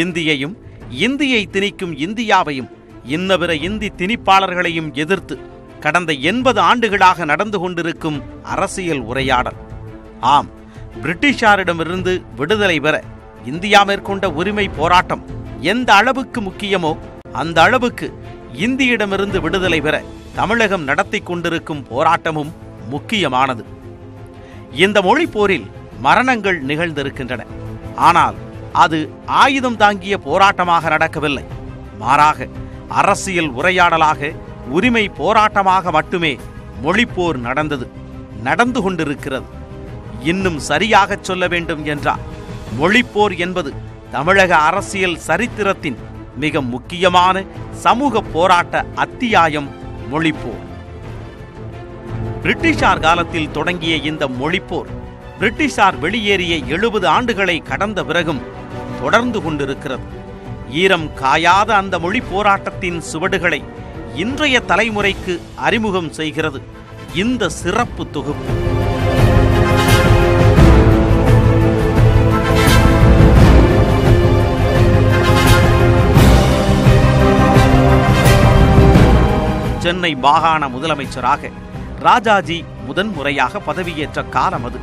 இந்தியையும் இந்தியை திணிக்கும் இந்தியாவையும் இன்னபிற இந்தி திணிப்பாளர்களையும் எதிர்த்து கடந்த எண்பது ஆண்டுகளாக நடந்து கொண்டிருக்கும் அரசியல் உரையாடல். ஆம் பிரிட்டிஷாரிடமிருந்து விடுதலை பெற இந்தியா மேற்கொண்ட உரிமை போராட்டம் எந்த அளவுக்கு முக்கியமோ அந்த அளவுக்கு இந்தியிடமிருந்து விடுதலை பெற தமிழகம் நடத்தி கொண்டிருக்கும் போராட்டமும் முக்கியமானது. இந்த மொழி போரில் மரணங்கள் நிகழ்ந்திருக்கின்றன. ஆனால் அது ஆயுதம் தாங்கிய போராட்டமாக நடக்கவில்லை. மாறாக அரசியல் உரையாடலாக உரிமை போராட்டமாக மட்டுமே மொழிப்போர் நடந்தது நடந்து கொண்டிருக்கிறது. இன்னும் சரியாகச் சொல்ல வேண்டும் என்றால் மொழிப்போர் என்பது தமிழக அரசியல் சரித்திரத்தின் மிக முக்கியமான சமூக போராட்ட அத்தியாயம் மொழிப்போர். பிரிட்டிஷார் காலத்தில் தொடங்கிய இந்த மொழிப்போர் பிரிட்டிஷார் வெளியேறிய எழுபது ஆண்டுகளை கடந்த பிறகும் தொடர்ந்து கொண்டிருக்கிறது. ஈரம் காயாத அந்த மொழி போராட்டத்தின் சுவடுகளை இன்றைய தலைமுறைக்கு அறிமுகம் செய்கிறது. இந்த சிறப்பு தொகுப்பு. சென்னை மாகாண முதலமைச்சராக ராஜாஜி முதன்முறையாக பதவியேற்ற காலம் அது.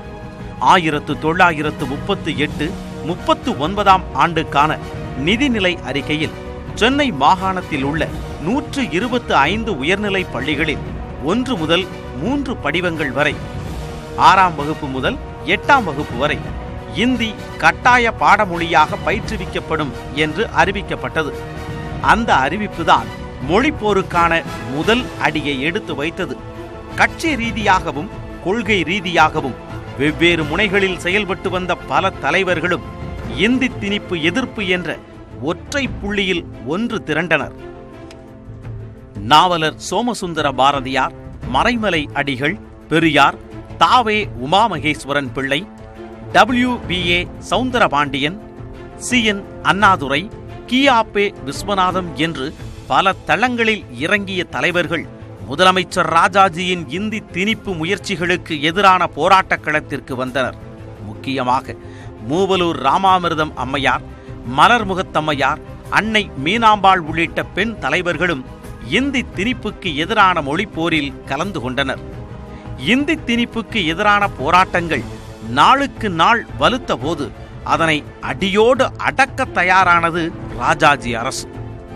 ஆயிரத்து தொள்ளாயிரத்து முப்பத்து எட்டு முப்பத்து ஒன்பதாம் ஆண்டுக்கான நிதிநிலை அறிக்கையில் சென்னை மாகாணத்தில் உள்ள நூற்று இருபத்து ஐந்து உயர்நிலை பள்ளிகளில் ஒன்று முதல் மூன்று படிவங்கள் வரை ஆறாம் வகுப்பு முதல் எட்டாம் வகுப்பு வரை இந்தி கட்டாய பாடமொழியாக பயிற்றுவிக்கப்படும் என்று அறிவிக்கப்பட்டது. அந்த அறிவிப்புதான் மொழிப்போருக்கான முதல் அடியை எடுத்து வைத்தது. கட்சி ரீதியாகவும் கொள்கை ரீதியாகவும் வெவ்வேறு முனைகளில் செயல்பட்டு வந்த பல தலைவர்களும் இந்தி திணிப்பு எதிர்ப்பு என்ற ஒற்றை புள்ளியில் ஒன்று திரண்டனர். நாவலர் சோமசுந்தர பாரதியார் மறைமலை அடிகள் பெரியார் தாவே Umamaheswaran Pillai W P A Soundarapandian C N Annadurai கியாப்பே Viswanatham என்று பல தளங்களில் இறங்கிய தலைவர்கள் முதலமைச்சர் ராஜாஜியின் இந்தி திணிப்பு முயற்சிகளுக்கு எதிரான போராட்டக் களத்திற்கு வந்தனர். முக்கியமாக மூவலூர் ராமாமிர்தம் அம்மையார் மலர்முகத்தம்மையார் அன்னை மீனாம்பாள் உள்ளிட்ட பெண் தலைவர்களும் இந்தி திணிப்புக்கு எதிரான மொழிப்போரில் கலந்து கொண்டனர். இந்தி திணிப்புக்கு எதிரான போராட்டங்கள் நாளுக்கு நாள் வலுத்த போது அதனை அடியோடு அடக்க தயாரானது ராஜாஜி அரசு.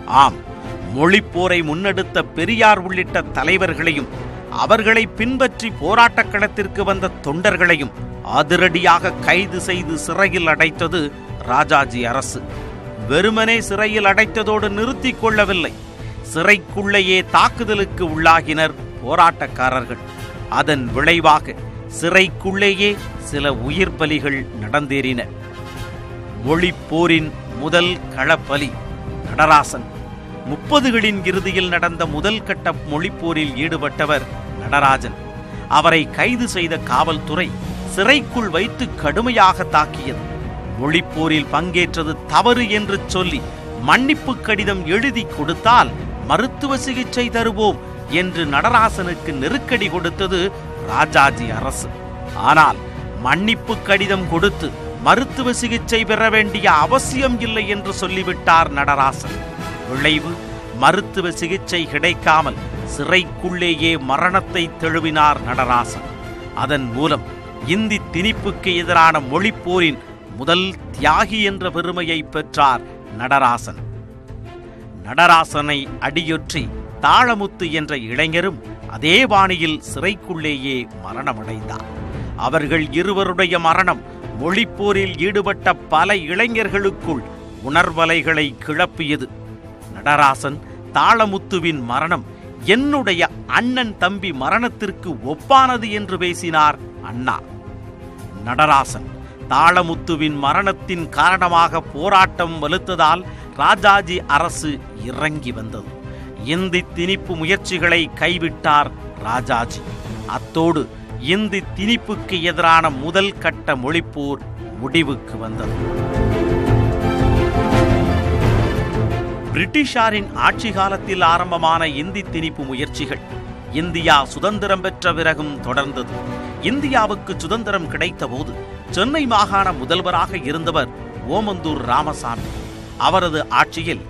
ஆம் மொழிப்போரை முன்னெடுத்த பெரியார் உள்ளிட்ட தலைவர்களையும் அவர்களை பின்பற்றி போராட்டக் களத்திற்கு வந்த தொண்டர்களையும் அதிரடியாக கைது செய்து சிறையில் அடைத்தது ராஜாஜி அரசு. வெறுமனே சிறையில் அடைத்ததோடு நிறுத்திக் கொள்ளவில்லை. சிறைக்குள்ளேயே தாக்குதலுக்கு உள்ளாகினர் போராட்டக்காரர்கள். அதன் விளைவாக சிறைக்குள்ளேயே சில உயிர் பலிகள் நடந்தேறின. மொழிப்போரின் முதல் களப்பலி நடராசன். முப்பதுகளின் இறுதியில் நடந்த முதல் கட்ட மொழிப்போரில் ஈடுபட்டவர் நடராஜன். அவரை கைது செய்த காவல்துறை சிறைக்குள் வைத்து கடுமையாக தாக்கியது. மொழிப்போரில் பங்கேற்றது தவறு என்று சொல்லி மன்னிப்பு கடிதம் எழுதி கொடுத்தால் மருத்துவ சிகிச்சை தருவோம் என்று நடராசனுக்கு நெருக்கடி கொடுத்தது ராஜாஜி அரசு. ஆனால் மன்னிப்பு கடிதம் கொடுத்து மருத்துவ சிகிச்சை பெற வேண்டிய அவசியம் இல்லை என்று சொல்லிவிட்டார் நடராசன். விளைவு மருத்துவ சிகிச்சை கிடைக்காமல் சிறைக்குள்ளேயே மரணத்தை தெழுவினார் நடராசன். அதன் மூலம் இந்தி திணிப்புக்கு எதிரான மொழிப்போரின் முதல் தியாகி என்ற பெருமையை பெற்றார் நடராசன். நடராசனை அடியொற்றி தாளமுத்து என்ற இளைஞரும் அதே பாணியில் சிறைக்குள்ளேயே மரணமடைந்தார். அவர்கள் இருவருடைய மரணம் மொழிப்போரில் ஈடுபட்ட பல இளைஞர்களுக்குள் உணர்வலைகளை கிளப்பியது. நடராசன் தாளமுத்துவின் மரணம் என்னுடைய அண்ணன் தம்பி மரணத்திற்கு ஒப்பானது என்று பேசினார் அண்ணா. நடராசன் தாளமுத்துவின் மரணத்தின் காரணமாக போராட்டம் வலுத்ததால் ராஜாஜி அரசு இறங்கி வந்தது. இந்தி திணிப்பு முயற்சிகளை கைவிட்டார் ராஜாஜி. அத்தோடு இந்தி திணிப்புக்கு எதிரான முதல் கட்ட மொழிப்போர் முடிவுக்கு வந்தது. பிரிட்டிஷாரின் ஆட்சி காலத்தில் ஆரம்பமான இந்தி திணிப்பு முயற்சிகள் இந்தியா சுதந்திரம் பெற்ற பிறகும் தொடர்ந்தது. இந்தியாவுக்கு சுதந்திரம் கிடைத்தபோது சென்னை மாகாண முதல்வராக இருந்தவர் ஓமந்தூர் ராமசாமி. அவரது ஆட்சியில்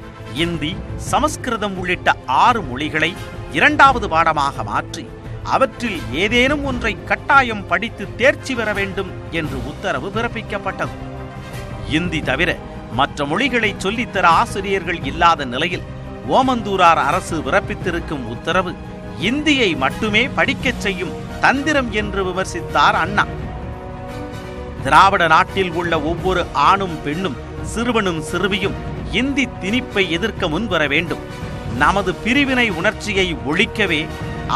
இந்தி சமஸ்கிருதம் உள்ளிட்ட ஆறு மொழிகளை இரண்டாவது பாடமாக மாற்றி அவற்றில் ஏதேனும் ஒன்றை கட்டாயம் படித்து தேர்ச்சி பெற வேண்டும் என்று உத்தரவு பிறப்பிக்கப்பட்டது. இந்தி தவிர மற்ற மொழிகளை சொல்லித்தர ஆசிரியர்கள் இல்லாத நிலையில் ஓமந்தூரார் அரசு பிறப்பித்திருக்கும் உத்தரவு இந்தியை மட்டுமே படிக்கச் செய்யும் தந்திரம் என்று விமர்சித்தார் அண்ணா. திராவிட நாட்டில் உள்ள ஒவ்வொரு ஆணும் பெண்ணும் சிறுவனும் சிறுமியும் இந்தி திணிப்பை எதிர்க்க முன்வர வேண்டும். நமது பிரிவினை உணர்ச்சியை ஒழிக்கவே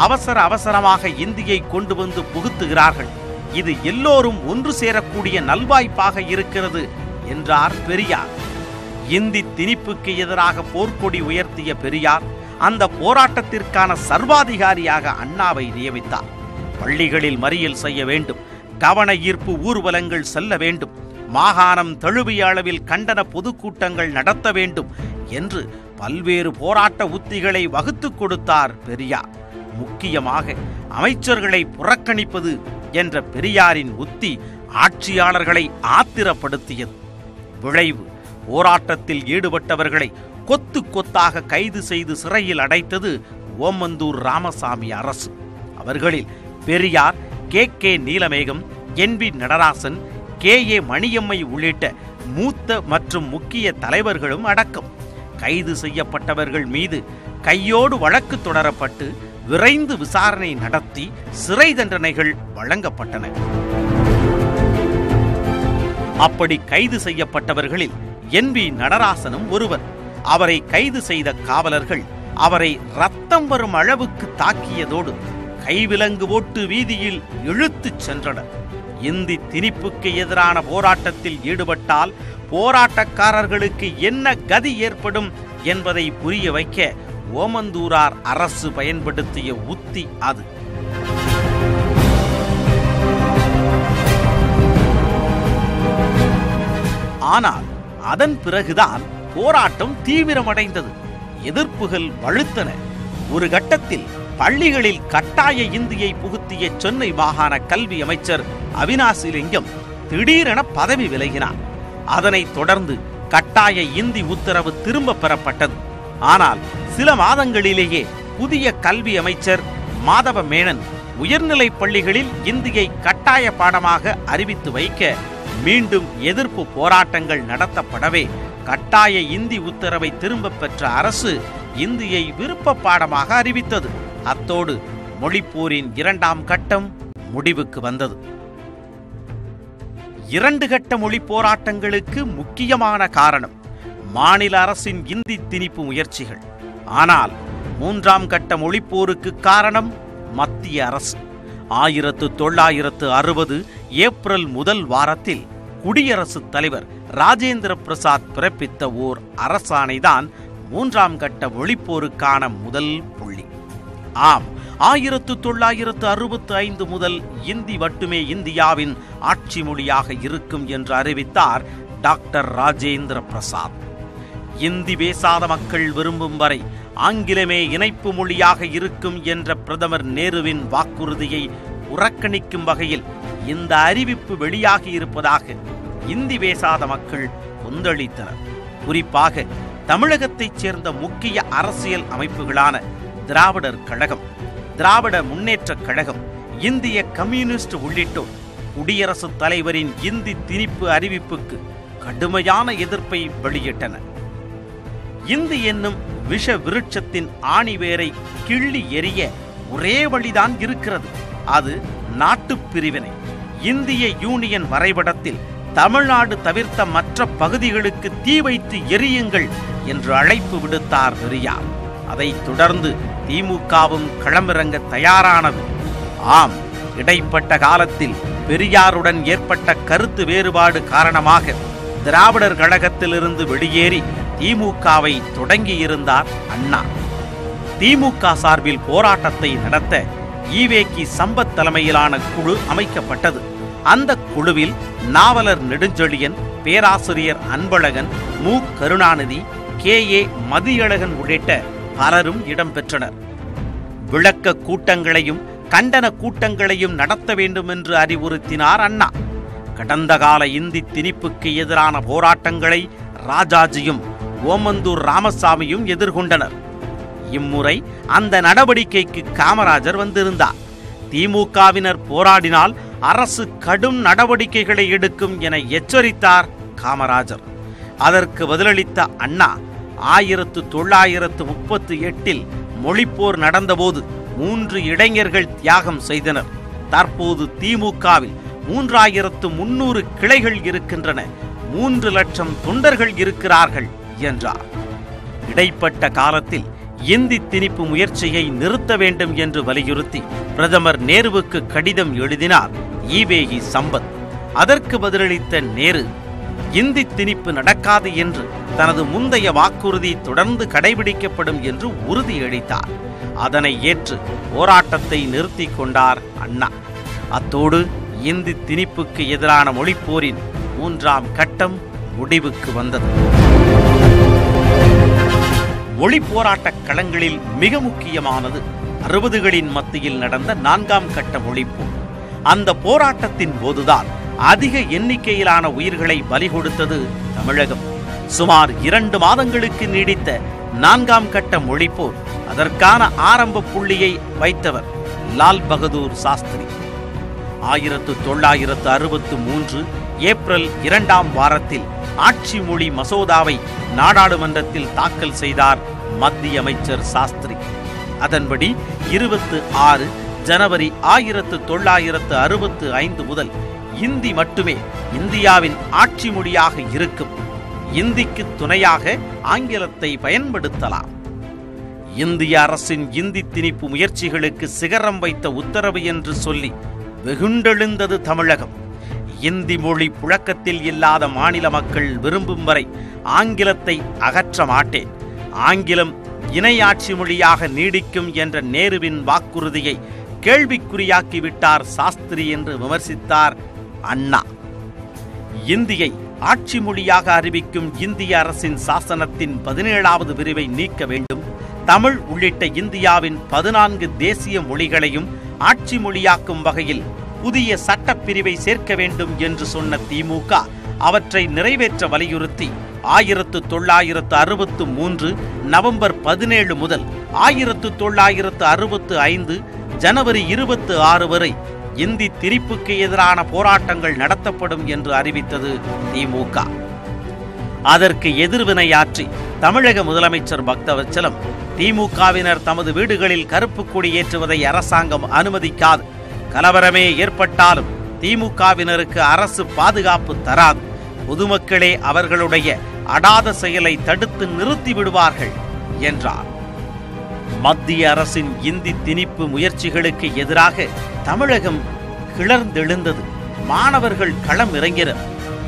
அவசர அவசரமாக இந்தியை கொண்டு வந்து புகுத்துகிறார்கள். இது எல்லோரும் ஒன்று சேரக்கூடிய நல்வாய்ப்பாக இருக்கிறது என்றார் பெரியார். இந்தி திணிப்புக்கு எதிராக போர்க்கொடி உயர்த்திய பெரியார் அந்த போராட்டத்திற்கான சர்வாதிகாரியாக அண்ணாவை நியமித்தார். பள்ளிகளில் மறியல் செய்ய வேண்டும் கவன ஈர்ப்பு ஊர்வலங்கள் செல்ல வேண்டும் மாகாணம் தழுவிய அளவில் கண்டன பொதுக்கூட்டங்கள் நடத்த வேண்டும் என்று பல்வேறு போராட்ட உத்திகளை வகுத்துக் கொடுத்தார் பெரியார். முக்கியமாக அமைச்சர்களை புறக்கணிப்பது என்ற பெரியாரின் உத்தி ஆட்சியாளர்களை ஆத்திரப்படுத்தியது. விளைவு போராட்டத்தில் ஈடுபட்டவர்களை கொத்து கொத்தாக கைது செய்து சிறையில் அடைத்தது ஓமந்தூர் ராமசாமி அரசு. அவர்களில் Periyar K. K. Neelamegam N. V. Natarajan K. A. Maniammai உள்ளிட்ட மூத்த மற்றும் முக்கிய தலைவர்களும் அடக்கம். கைது செய்யப்பட்டவர்கள் மீது கையோடு வழக்கு தொடரப்பட்டு விரைந்து விசாரணை நடத்தி சிறை தண்டனைகள் வழங்கப்பட்டன. அப்படி கைது செய்யப்பட்டவர்களில் என் வி நடராசனும் ஒருவர் அவரை கைது செய்த காவலர்கள் அவரை ரத்தம் வரும் அளவுக்கு தாக்கியதோடு கைவிலங்கு ஓட்டு வீதியில் இழுத்துச் சென்றனர். இந்தி திணிப்புக்கு எதிரான போராட்டத்தில் ஈடுபட்டால் போராட்டக்காரர்களுக்கு என்ன கதி ஏற்படும் என்பதை புரிய வைக்க ஓமந்தூரார் அரசு பயன்படுத்திய உத்தி அது. ஆனால் அதன் பிறகுதான் போராட்டம் தீவிரமடைந்தது. எதிர்ப்புகள் வலுத்தன. ஒரு கட்டத்தில் பள்ளிகளில் கட்டாய இந்தியை புகுத்திய சென்னை மாகாண கல்வி அமைச்சர் அவினாசிலிங்கம் திடீரென பதவி விலகினார். அதனைத் தொடர்ந்து கட்டாய இந்தி உத்தரவு திரும்ப பெறப்பட்டது. ஆனால் சில மாதங்களிலேயே புதிய கல்வி அமைச்சர் மாதவ மேனன் உயர்நிலை பள்ளிகளில் இந்தியை கட்டாய பாடமாக அறிவித்து வைக்க மீண்டும் எதிர்ப்பு போராட்டங்கள் நடத்தப்படவே கட்டாய இந்தி உத்தரவை திரும்பப் பெற்ற அரசு இந்தியை விருப்ப பாடமாக அறிவித்தது. அத்தோடு மொழிப்போரின் இரண்டாம் கட்டம் முடிவுக்கு வந்தது. இரண்டு கட்ட மொழி போராட்டங்களுக்கு முக்கியமான காரணம் மாநில அரசின் இந்தி திணிப்பு முயற்சிகள். ஆனால் மூன்றாம் கட்ட மொழிப்போருக்கு காரணம் மத்திய அரசு. ஆயிரத்து தொள்ளாயிரத்து அறுபது ஏப்ரல் முதல் வாரத்தில் குடியரசுத் தலைவர் ராஜேந்திர பிரசாத் பிறப்பித்த ஓர் அரசாணைதான் மூன்றாம் கட்ட ஒளிப்போருக்கான முதல் புள்ளி. ஆம் ஆயிரத்து தொள்ளாயிரத்து அறுபத்து ஐந்து முதல் இந்தி மட்டுமே இந்தியாவின் ஆட்சி மொழியாக இருக்கும் என்று அறிவித்தார் டாக்டர் ராஜேந்திர பிரசாத். இந்தி பேசாத மக்கள் விரும்பும் வரை ஆங்கிலமே இணைப்பு மொழியாக இருக்கும் என்ற பிரதமர் நேருவின் வாக்குறுதியை புறக்கணிக்கும் வகையில் இந்த அறிவிப்பு வெளியாகி இருப்பதாக இந்தி பேசாத மக்கள் கொந்தளித்தனர். குறிப்பாக தமிழகத்தைச் சேர்ந்த முக்கிய அரசியல் அமைப்புகளான திராவிடர் கழகம் திராவிட முன்னேற்றக் கழகம் இந்திய கம்யூனிஸ்ட் உள்ளிட்டோர் குடியரசுத் தலைவரின் இந்தி திணிப்பு அறிவிப்புக்கு கடுமையான எதிர்ப்பை வெளியிட்டனர். இந்தி என்னும் விஷ விருட்சத்தின் ஆணிவேரை கிள்ளி எறிய ஒரே வழிதான் இருக்கிறது. அது நாட்டுப் பிரிவினை. இந்திய யூனியன் வரைபடத்தில் தமிழ்நாடு தவிர்த்த மற்ற பகுதிகளுக்கு தீ வைத்து எரியுங்கள் என்று அழைப்பு விடுத்தார் பெரியார். அதைத் தொடர்ந்து திமுகவும் களமிறங்க தயாரானது. ஆம் இடைப்பட்ட காலத்தில் பெரியாருடன் ஏற்பட்ட கருத்து வேறுபாடு காரணமாக திராவிடர் கழகத்திலிருந்து வெளியேறி திமுகவை தொடங்கியிருந்தார் அண்ணா. திமுக சார்பில் போராட்டத்தை நடத்த ஈவேக்கி சம்பத் தலைமையிலான குழு அமைக்கப்பட்டது. அந்த குழுவில் நாவலர் நெடுஞ்செழியன் பேராசிரியர் அன்பழகன் மு. கருணாநிதி கே. ஏ. மதியழகன் உள்ளிட்ட பலரும் இடம்பெற்றனர். விளக்க கூட்டங்களையும் கண்டன கூட்டங்களையும் நடத்த வேண்டும் என்று அறிவுறுத்தினார் அண்ணா. கடந்த கால இந்தி திணிப்புக்கு எதிரான போராட்டங்களை ராஜாஜியும் ஓமந்தூர் ராமசாமியும் எதிர்கொண்டனர். இம்முறை அந்த நடவடிக்கைக்கு காமராஜர் வந்திருந்தார். திமுகவினர் போராடினால் அரசு கடும் நடவடிக்கைகளை எடுக்கும் என எச்சரித்தார் காமராஜர். அதற்கு பதிலளித்த அண்ணா ஆயிரத்து தொள்ளாயிரத்து முப்பத்து எட்டில் மொழிப்போர் நடந்தபோது மூன்று இளைஞர்கள் தியாகம் செய்தனர். தற்போது திமுகவில் மூன்றாயிரத்து முன்னூறு கிளைகள் இருக்கின்றன. மூன்று லட்சம் தொண்டர்கள் இருக்கிறார்கள் என்றார். இடைப்பட்ட காலத்தில் இந்தி திணிப்பு முயற்சியை நிறுத்த வேண்டும் என்று வலியுறுத்தி பிரதமர் நேருவுக்கு கடிதம் எழுதினார். ஈவேகி சம்பத். அதற்கு பதிலளித்த நேரு இந்தி திணிப்பு நடக்காது என்று தனது முந்தைய வாக்குறுதி தொடர்ந்து கடைபிடிக்கப்படும் என்று உறுதியளித்தார் அதனை ஏற்று போராட்டத்தை நிறுத்தி கொண்டார் அண்ணா. அத்தோடு இந்தி திணிப்புக்கு எதிரான மொழிப்போரின் மூன்றாம் கட்டம் முடிவுக்கு வந்தது. ஒளி போராட்டக் களங்களில் மிக முக்கியமானது அறுபதுகளின் மத்தியில் நடந்த நான்காம் கட்ட மொழிப்போர் அந்த போராட்டத்தின் போதுதான் அதிக எண்ணிக்கையிலான உயிர்களை பலி கொடுத்தது தமிழகம். சுமார் இரண்டு மாதங்களுக்கு நீடித்த நான்காம் கட்ட மொழிப்போர் அதற்கான ஆரம்ப புள்ளியை வைத்தவர் லால் பகதூர் சாஸ்திரி. ஆயிரத்து தொள்ளாயிரத்து அறுபத்து மூன்று ஏப்ரல் இரண்டாம் வாரத்தில் ஆட்சி மொழி மசோதாவை நாடாளுமன்றத்தில் தாக்கல் செய்தார் மத்திய அமைச்சர் சாஸ்திரி. அதன்படி இருபத்து ஆறு ஜனவரி ஆயிரத்து தொள்ளாயிரத்து அறுபத்து ஐந்து முதல் இந்தி மட்டுமே இந்தியாவின் ஆட்சி மொழியாக இருக்கும். இந்திக்கு துணையாக ஆங்கிலத்தை பயன்படுத்தலாம். இந்திய அரசின் இந்தி திணிப்பு முயற்சிகளுக்கு சிகரம் வைத்த உத்தரவு என்று சொல்லி வெகுண்டெழுந்தது தமிழகம். இந்தி மொழி புழக்கத்தில் இல்லாத மாநில மக்கள் விரும்பும் வரை ஆங்கிலத்தை அகற்ற மாட்டேன். ஆங்கிலம் இணையாட்சி மொழியாக நீடிக்கும் என்ற நேருவின் வாக்குறுதியை கேள்விக்குறியாக்கிவிட்டார் சாஸ்திரி என்று விமர்சித்தார் அண்ணா. இந்தியை ஆட்சி மொழியாக அறிவிக்கும் இந்திய அரசின் சாசனத்தின் பதினேழாவது பிரிவை நீக்க வேண்டும். தமிழ் உள்ளிட்ட இந்தியாவின் பதினான்கு தேசிய மொழிகளையும் ஆட்சி மொழியாக்கும் வகையில் புதிய சட்டப்பிரிவை சேர்க்க வேண்டும் என்று சொன்ன திமுக அவற்றை நிறைவேற்ற வலியுறுத்தி ஆயிரத்து தொள்ளாயிரத்து அறுபத்து மூன்று நவம்பர் பதினேழு முதல் ஆயிரத்து தொள்ளாயிரத்து அறுபத்து ஐந்து ஜனவரி இருபத்து ஆறு வரை இந்தி திரிப்புக்கு எதிரான போராட்டங்கள் நடத்தப்படும் என்று அறிவித்தது திமுக. அதற்கு எதிர்வினையாற்றி தமிழக முதலமைச்சர் பக்தவச்சலம் திமுகவினர் தமது வீடுகளில் கருப்பு கொடி ஏற்றுவதை அரசாங்கம் அனுமதிக்காது கலவரமே ஏற்பட்டாலும் திமுகவினருக்கு அரசு பாதுகாப்பு தராது. பொதுமக்களே அவர்களுடைய அடாத செயலை தடுத்து நிறுத்தி விடுவார்கள் என்றார். மத்திய அரசின் இந்தி திணிப்பு முயற்சிகளுக்கு எதிராக தமிழகம் கிளர்ந்தெழுந்தது. மாணவர்கள் களம் இறங்கினர்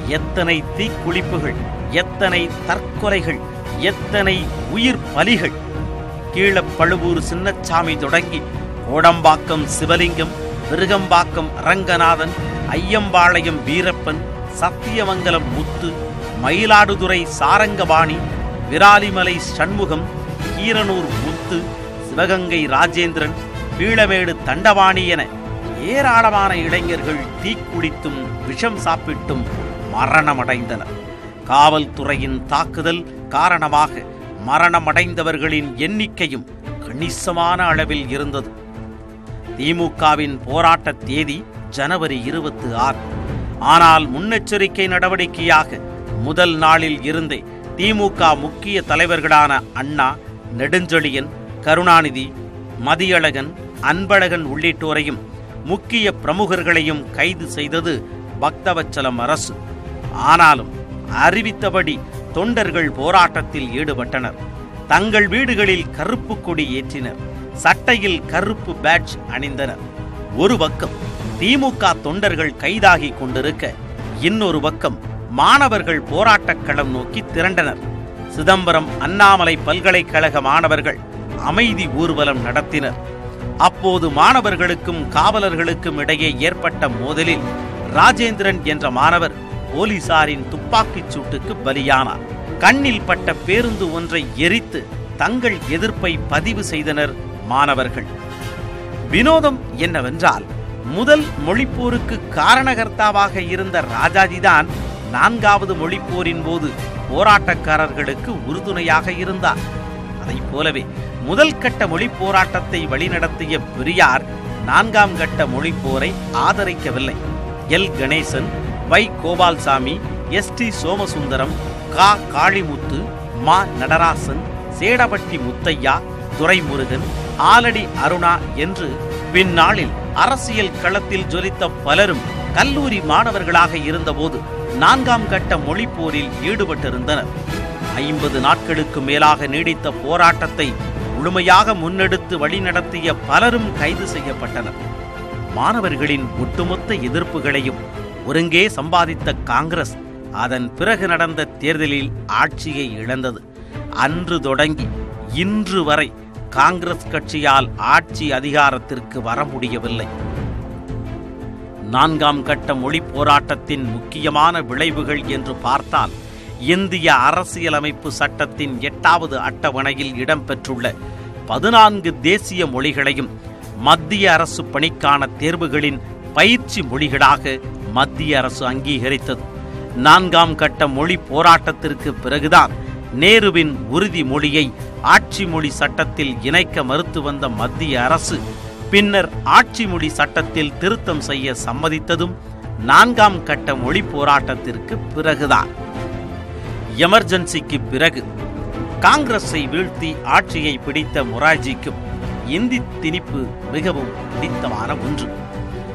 எத்தனை தீக்குளிப்புகள் எத்தனை தற்கொலைகள் எத்தனை உயிர் பலிகள். கீழப்பழுவூர் சின்னச்சாமி தொடங்கி கோடம்பாக்கம் சிவலிங்கம் விருகம்பாக்கம் ரங்கநாதன் ஐயம்பாளையம் வீரப்பன் சத்தியமங்கலம் முத்து மயிலாடுதுறை சாரங்கபாணி விராலிமலை சண்முகம் கீரனூர் முத்து சிவகங்கை ராஜேந்திரன் பீளமேடு தண்டவாணி என ஏராளமான இளைஞர்கள் தீக்குளித்தும் விஷம் சாப்பிட்டும் மரணமடைந்தனர். காவல்துறையின் தாக்குதல் காரணமாக மரணமடைந்தவர்களின் எண்ணிக்கையும் கணிசமான அளவில் இருந்தது. திமுகவின் போராட்ட தேதி ஜனவரி இருபத்தி ஆறு. ஆனால் முன்னெச்சரிக்கை நடவடிக்கையாக முதல் நாளில் இருந்தே திமுக முக்கிய தலைவர்களான அண்ணா நெடுஞ்செழியன் கருணாநிதி மதியழகன் அன்பழகன் உள்ளிட்டோரையும் முக்கிய பிரமுகர்களையும் கைது செய்தது பக்தவச்சலம் அரசு. ஆனாலும் அறிவித்தபடி தொண்டர்கள் போராட்டத்தில் ஈடுபட்டனர். தங்கள் வீடுகளில் கருப்பு கொடி ஏற்றினர். சட்டையில் கருப்பு பேட்ச் அணிந்தனர். ஒரு பக்கம் திமுக தொண்டர்கள் கைதாகி கொண்டிருக்க இன்னொரு பக்கம் மாணவர்கள் போராட்டக் களம் நோக்கி திரண்டனர். சிதம்பரம் அண்ணாமலை பல்கலைக்கழக மாணவர்கள் அமைதி ஊர்வலம் நடத்தினர். அப்போது மாணவர்களுக்கும் காவலர்களுக்கும் இடையே ஏற்பட்ட மோதலில் ராஜேந்திரன் என்ற மாணவர் போலீசாரின் துப்பாக்கிச் சூட்டுக்கு பலியானார். கண்ணில் பட்ட பேருந்து ஒன்றை எரித்து தங்கள் எதிர்ப்பை பதிவு செய்தனர் மாணவர்கள். வினோதம் என்னவென்றால் முதல் மொழிப்போருக்கு காரணகர்த்தாவாக இருந்த ராஜாஜிதான் நான்காவது மொழிப்போரின் போது போராட்டக்காரர்களுக்கு உறுதுணையாக இருந்தார். அதைப் போலவே முதல் கட்ட மொழிப் போராட்டத்தை வழிநடத்திய பெரியார் நான்காம் கட்ட மொழிப்போரை ஆதரிக்கவில்லை. எல். கணேசன் வை. கோபால்சாமி எஸ். டி. சோமசுந்தரம் கா. காளிமுத்து மா. நடராசன் சேடபட்டி முத்தையா துரைமுருகன் ஆலடி அருணா என்று பின்னாளில் அரசியல் களத்தில் ஜொலித்த பலரும் கல்லூரி மாணவர்களாக இருந்தபோது நான்காம் கட்ட மொழிப்போரில் ஈடுபட்டிருந்தனர். ஐம்பது நாட்களுக்கு மேலாக நீடித்த போராட்டத்தை முழுமையாக முன்னெடுத்து வழிநடத்திய பலரும் கைது செய்யப்பட்டனர். மாணவர்களின் ஒட்டுமொத்த எதிர்ப்புகளையும் ஒருங்கே சம்பாதித்த காங்கிரஸ் அதன் பிறகு நடந்த தேர்தலில் ஆட்சியை இழந்தது. அன்று தொடங்கி இன்று வரை காங்கிரஸ் கட்சியால் ஆட்சி அதிகாரத்திற்கு வர முடியவில்லை. நான்காம் கட்ட மொழி போராட்டத்தின் முக்கியமான விளைவுகள் என்று பார்த்தால் இந்திய அரசியலமைப்பு சட்டத்தின் எட்டாவது அட்டவணையில் இடம்பெற்றுள்ள பதினான்கு தேசிய மொழிகளையும் மத்திய அரசு பணிக்கான தேர்வுகளின் பயிற்சி மொழிகளாக மத்திய அரசு அங்கீகரித்தது. நான்காம் கட்ட மொழி போராட்டத்திற்கு பிறகுதான் நேருவின் உறுதிமொழியை ஆட்சி மொழி சட்டத்தில் இணைக்க மறுத்து வந்த மத்திய அரசு பின்னர் ஆட்சி மொழி சட்டத்தில் திருத்தம் செய்ய சம்மதித்ததும் நான்காம் கட்ட மொழி போராட்டத்திற்கு பிறகுதான். எமர்ஜென்சிக்கு பிறகு காங்கிரஸை வீழ்த்தி ஆட்சியை பிடித்த மொரார்ஜிக்கும் இந்தி திணிப்பு மிகவும் பிடித்தமான ஒன்று.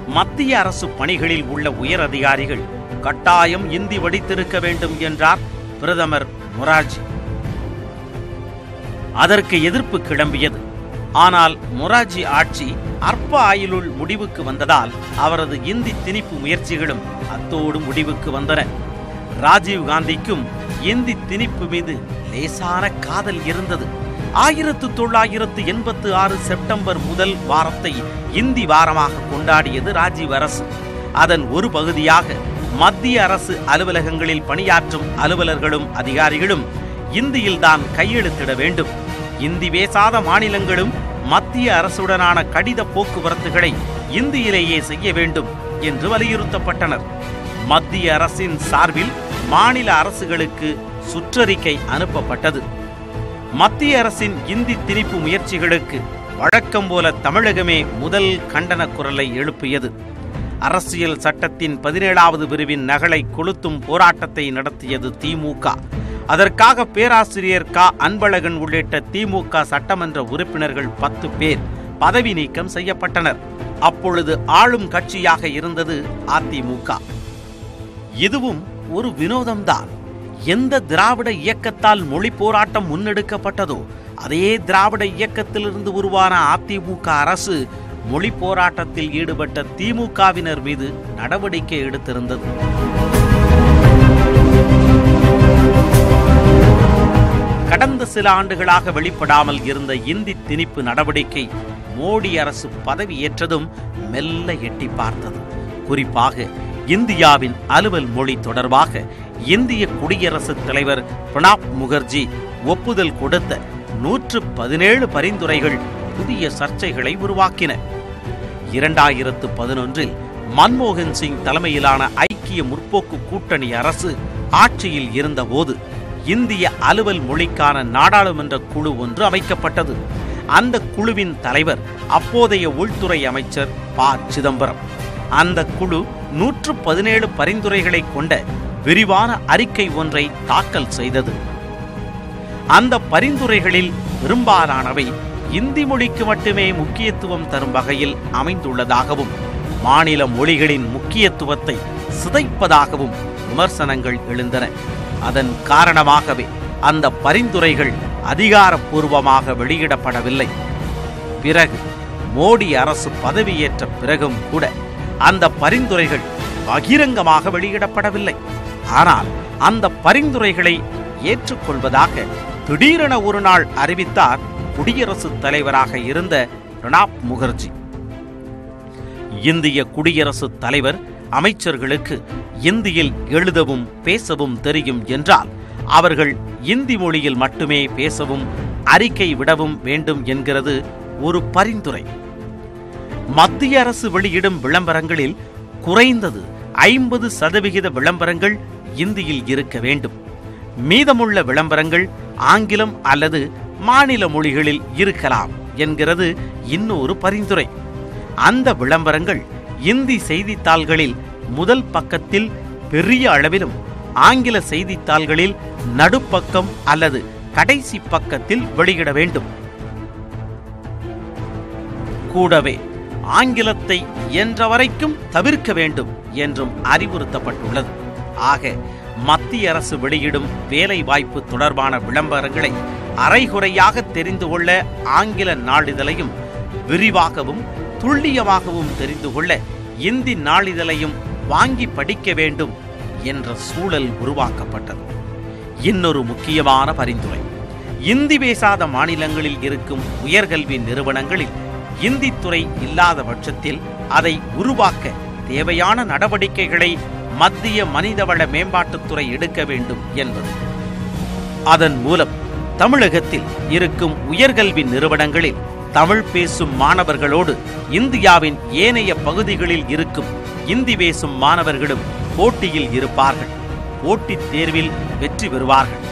மத்திய அரசு பணிகளில் உள்ள உயர் அதிகாரிகள் கட்டாயம் இந்தி வடித்திருக்க வேண்டும் என்றார் பிரதமர் மொராஜி அதற்கு எதிர்ப்பு கிளம்பியது. ஆனால் மொராஜி ஆட்சி அற்ப ஆயுளுள் முடிவுக்கு வந்ததால் அவரது இந்தி திணிப்பு முயற்சிகளும் அத்தோடு முடிவுக்கு வந்தன. ராஜீவ் காந்திக்கும் இந்தி திணிப்பு மீது லேசான காதல் இருந்தது. ஆயிரத்து தொள்ளாயிரத்து எண்பத்து ஆறு செப்டம்பர் முதல் வாரத்தை இந்தி வாரமாக கொண்டாடியது ராஜீவ் அரசு. அதன் ஒரு பகுதியாக மத்திய அரசு அலுவலகங்களில் பணியாற்றும் அலுவலர்களும் அதிகாரிகளும் இந்தியில்தான் கையெழுத்திட வேண்டும். இந்தி பேசாத மாநிலங்களும் மத்திய அரசுடனான கடித போக்குவரத்துகளை இந்தியிலேயே செய்ய வேண்டும் என்று வலியுறுத்தப்பட்டனர். மத்திய அரசின் சார்பில் மாநில அரசுகளுக்கு சுற்றறிக்கை அனுப்பப்பட்டது. மத்திய அரசின் இந்தி திணிப்பு முயற்சிகளுக்கு வழக்கம் போல தமிழகமே முதல் கண்டன குரலை எழுப்பியது. அரசியல் சட்டத்தின் பதினேழாவது பிரிவின் நகலை கொளுத்தும் போராட்டத்தை நடத்தியது திமுக. அதற்காக பேராசிரியர் க. அன்பழகன் உள்ளிட்ட திமுக சட்டமன்ற உறுப்பினர்கள் பத்து பேர் பதவி நீக்கம் செய்யப்பட்டனர். அப்பொழுது ஆளும் கட்சியாக இருந்தது அதிமுக. இதுவும் ஒரு வினோதம்தான். எந்த திராவிட இயக்கத்தால் மொழி போராட்டம் முன்னெடுக்கப்பட்டதோ அதே திராவிட இயக்கத்திலிருந்து உருவான அதிமுக அரசு மொழி போராட்டத்தில் ஈடுபட்ட திமுகவினர் மீது நடவடிக்கை எடுத்திருந்தது. கடந்த சில ஆண்டுகளாக வெளிப்படாமல் இருந்த இந்தி திணிப்பு நடவடிக்கை மோடி அரசு பதவியேற்றதும் மெல்ல எட்டி பார்த்தது. குறிப்பாக இந்தியாவின் அலுவல் மொழி தொடர்பாக இந்திய குடியரசுத் தலைவர் பிரணாப் முகர்ஜி ஒப்புதல் கொடுத்த நூற்று பதினேழு பரிந்துரைகள் புதிய சர்ச்சைகளை உருவாக்கின. இரண்டாயிரத்து பதினொன்றில் மன்மோகன் சிங் தலைமையிலான ஐக்கிய முற்போக்கு கூட்டணி அரசு ஆட்சியில் இருந்தபோது இந்திய அலுவல் மொழிக்கான நாடாளுமன்ற குழு ஒன்று அமைக்கப்பட்டது. அந்த குழுவின் தலைவர் அப்போதைய உள்துறை அமைச்சர் ப. சிதம்பரம். அந்த குழு நூற்று பதினேழு பரிந்துரைகளை கொண்ட விரிவான அறிக்கை ஒன்றை தாக்கல் செய்தது. அந்த பரிந்துரைகளில் பெரும்பாலானவை இந்தி மொழிக்கு மட்டுமே முக்கியத்துவம் தரும் வகையில் அமைந்துள்ளதாகவும் மாநில மொழிகளின் முக்கியத்துவத்தை சிதைப்பதாகவும் விமர்சனங்கள் எழுந்தன. அதன் காரணமாகவே அந்த பரிந்துரைகள் அதிகாரப்பூர்வமாக வெளியிடப்படவில்லை. பிறகு மோடி அரசு பதவியேற்ற பிறகும் கூட அந்த பரிந்துரைகள் பகிரங்கமாக வெளியிடப்படவில்லை. ஆனால் அந்த பரிந்துரைகளை ஏற்றுக்கொள்வதாக திடீரென ஒரு நாள் அறிவித்தார் குடியரசுத் தலைவராக இருந்த பிரணாப் முகர்ஜி. இந்திய குடியரசுத் தலைவர் அமைச்சர்களுக்கு இந்தியில் எழுதவும் பேசவும் தெரியும் என்றால் அவர்கள் இந்தி மொழியில் மட்டுமே பேசவும் அறிக்கை விடவும் வேண்டும் என்கிறது ஒரு பரிந்துரை. மத்திய அரசு வெளியிடும் விளம்பரங்களில் குறைந்தது ஐம்பது சதவிகித விளம்பரங்கள் இந்தியில் இருக்க வேண்டும். மீதமுள்ள விளம்பரங்கள் ஆங்கிலம் அல்லது மாநில மொழிகளில் இருக்கலாம் என்கிறது இன்னொரு பரிந்துரை. அந்த விளம்பரங்கள் இந்தி செய்தித்தாள்களில் முதல் பக்கத்தில் பெரிய அளவிலும் ஆங்கில செய்தித்தாள்களில் நடுப்பக்கம் அல்லது கடைசி பக்கத்தில் வெளியிட வேண்டும். கூடவே ஆங்கிலத்தை இயன்ற வரைக்கும் தவிர்க்க வேண்டும் என்றும் அறிவுறுத்தப்பட்டுள்ளது. ஆக மத்திய அரசு வெளியிடும் வேலை வாய்ப்பு தொடர்பான விளம்பரங்களை அரைகுறையாக தெரிந்து கொள்ள ஆங்கில நாளிதழையும் விரிவாகவும் துல்லியமாகவும் தெரிந்து கொள்ள இந்தி நாளிதழையும் வாங்கி படிக்க வேண்டும் என்ற சூழல் உருவாக்கப்பட்டது. இன்னொரு முக்கியமான பரிந்துரை. இந்தி பேசாத மாநிலங்களில் இருக்கும் உயர்கல்வி நிறுவனங்களில் இந்தி துறை இல்லாத பட்சத்தில் அதை உருவாக்க தேவையான நடவடிக்கைகளை மத்திய மனிதவள மேம்பாட்டுத்துறை எடுக்க வேண்டும் என்பது. அதன் மூலம் தமிழகத்தில் இருக்கும் உயர்கல்வி நிறுவனங்களில் தமிழ் பேசும் மாணவர்களோடு இந்தியாவின் ஏனைய பகுதிகளில் இருக்கும் இந்தி பேசும் மாணவர்களும் போட்டியில் இருப்பார்கள். போட்டித் தேர்வில் வெற்றி பெறுவார்கள்.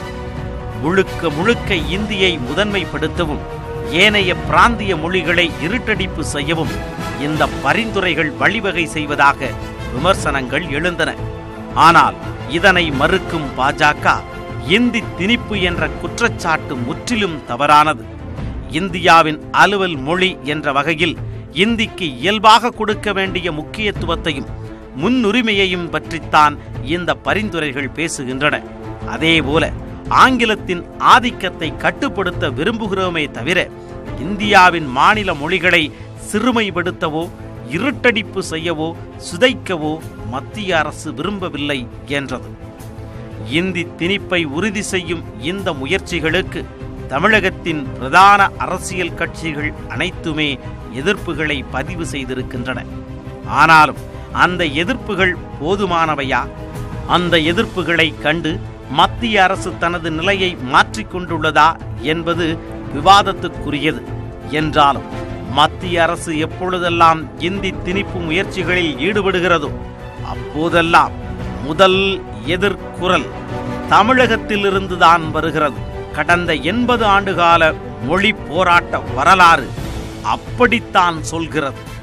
முழுக்க முழுக்க இந்தியை முதன்மைப்படுத்தவும் ஏனைய பிராந்திய மொழிகளை இருட்டடிப்பு செய்யவும் இந்த பரிந்துரைகள் வழிவகை செய்வதாக விமர்சனங்கள் எழுந்தன. ஆனால் இதனை மறுக்கும் பாஜக இந்தி திணிப்பு என்ற குற்றச்சாட்டு முற்றிலும் தவறானது. இந்தியாவின் அலுவல் மொழி என்ற வகையில் இந்திக்கு இயல்பாக கொடுக்க வேண்டிய முக்கியத்துவத்தையும் முன்னுரிமையையும் பற்றித்தான் இந்த பரிந்துரைகள் பேசுகின்றன. அதேபோல ஆங்கிலத்தின் ஆதிக்கத்தை கட்டுப்படுத்த விரும்புகிறோமே தவிர இந்தியாவின் மாநில மொழிகளை சிறுமைப்படுத்தவோ இருட்டடிப்பு செய்யவோ சுதைக்கவோ மத்திய அரசு விரும்பவில்லை என்றது. இந்தி திணிப்பை உறுதி செய்யும் இந்த முயற்சிகளுக்கு தமிழகத்தின் பிரதான அரசியல் கட்சிகள் அனைத்துமே எதிர்ப்புகளை பதிவு செய்திருக்கின்றன. ஆனாலும் அந்த எதிர்ப்புகள் போதுமானவையா? அந்த எதிர்ப்புகளை கண்டு மத்திய அரசு தனது நிலையை மாற்றிக்கொண்டுள்ளதா என்பது விவாதத்துக்குரியது. என்றாலும் மத்திய அரசு எப்பொழுதெல்லாம் இந்தி திணிப்பு முயற்சிகளில் ஈடுபடுகிறதோ அப்போதெல்லாம் முதல் எதிர்குரல் தமிழகத்திலிருந்துதான் வருகிறது. கடந்த எண்பது ஆண்டுகால மொழி போராட்ட வரலாறு அப்படித்தான் சொல்கிறது.